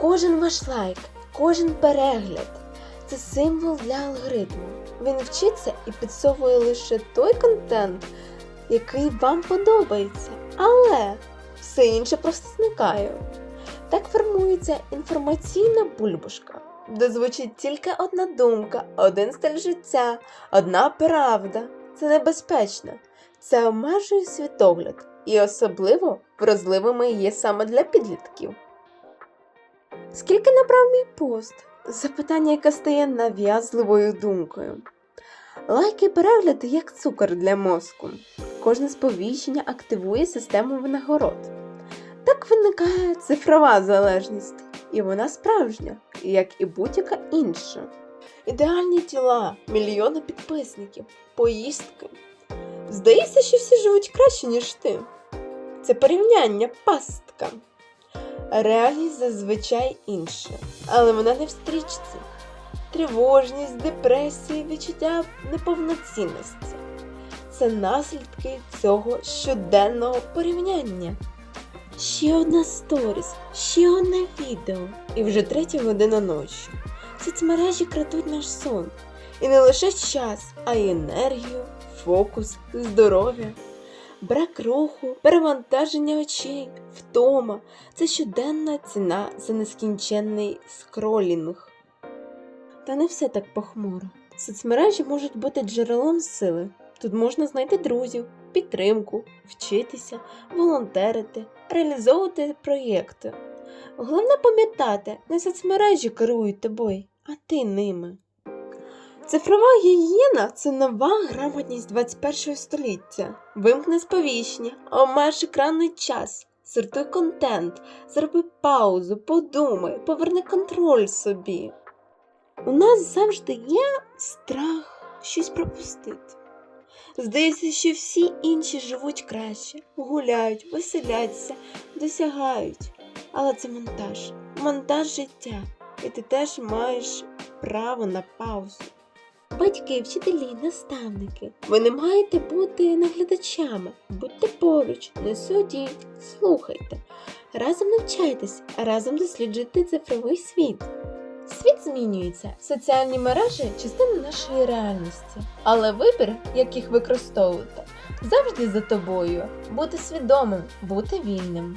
Кожен ваш лайк, кожен перегляд це символ для алгоритму. Він вчиться і підсовує лише той контент, який вам подобається. Але все інше просто зникає. Так формується інформаційна бульбашка, де звучить тільки одна думка, один стиль життя, одна правда. Це небезпечно. Це обмежує світогляд, і особливо вразливими є саме для підлітків. Скільки набрав мій пост? Запитання, яке стає нав'язливою думкою. Лайки перегляди як цукор для мозку. Кожне сповіщення активує систему винагород. Так виникає цифрова залежність, і вона справжня, як і будь-яка інша. Ідеальні тіла, мільйони підписників, поїздки. Здається, що всі живуть краще, ніж ти. Це порівняння пастка. Реальність зазвичай інша, але вона не в стрічці. Тривожність, депресія, відчуття неповноцінності. Це наслідки цього щоденного порівняння. Ще одна сторіс, ще одне відео, і вже третя година ночі. Соцмережі крадуть наш сон. І не лише час, а й енергію, фокус, здоров'я, брак руху, перевантаження очей, втома це щоденна ціна за нескінченний скролінг. Та не все так похмуро. Соцмережі можуть бути джерелом сили. Тут можна знайти друзів, підтримку, вчитися, волонтерити, реалізовувати проєкти. Головне пам'ятати, не соцмережі керують тобою, а ти ними. Цифрова гігієна це нова грамотність 21 століття. Вимкни сповіщення, обмеж екранний час, сортуй контент, зроби паузу, подумай, поверни контроль собі. У нас завжди є страх щось пропустити. Здається, що всі інші живуть краще, гуляють, веселяться, досягають. Але це монтаж, монтаж життя, і ти теж маєш право на паузу. Батьки, вчителі, наставники. Ви не маєте бути наглядачами. Будьте поруч, не судіть, слухайте. Разом навчайтесь, разом досліджуйте цифровий світ. Світ змінюється, соціальні мережі частина нашої реальності, але вибір, як їх використовувати, завжди за тобою. Бути свідомим, бути вільним.